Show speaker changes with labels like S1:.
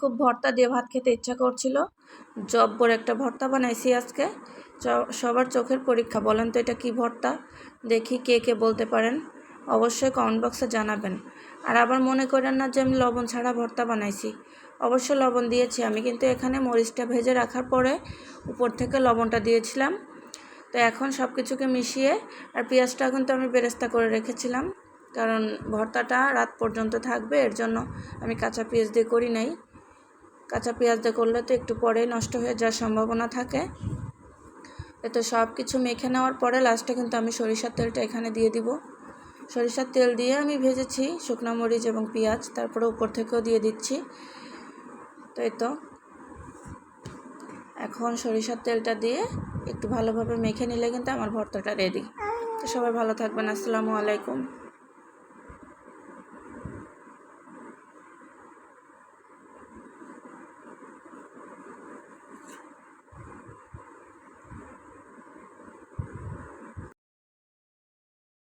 S1: খুব ভর্তা দিয়ে ভাত খেতে ইচ্ছা করছিল। জব্বর একটা ভর্তা বানাইছি আজকে। সবার চোখের পরীক্ষা, বলেন তো এটা কি ভর্তা? দেখি কে কে বলতে পারেন। অবশ্যই কমেন্ট বক্সে জানাবেন। আর আবার মনে করেন না যে আমি লবণ ছাড়া ভর্তা বানাইছি। অবশ্যই লবণ দিয়েছি আমি, কিন্তু এখানে মরিচটা ভেজে রাখার পরে উপর থেকে লবণটা দিয়েছিলাম। তো এখন সব কিছুকে মিশিয়ে, আর পেঁয়াজটা কিন্তু আমি বেরেস্তা করে রেখেছিলাম। কারণ ভর্তাটা রাত পর্যন্ত থাকবে, এর জন্য আমি কাঁচা পেঁয়াজ দিয়ে করি নাই। কাঁচা পেঁয়াজ দিয়ে করলে তো একটু পরেই নষ্ট হয়ে যাওয়ার সম্ভাবনা থাকে। এতে সব কিছু মেখে নেওয়ার পরে লাস্টে কিন্তু আমি সরিষার তেলটা এখানে দিয়ে দিব। সরিষার তেল দিয়ে আমি ভেজেছি শুকনো মরিচ এবং পেঁয়াজ, তারপরে উপর থেকেও দিয়ে দিচ্ছি। তো এই তো? এখন সরিষার তেলটা দিয়ে একটু ভালোভাবে মেখে নিলে কিন্তু আমার ভর্তাটা রেডি তো সবাই ভালো থাকবেন, আসসালামু আলাইকুম।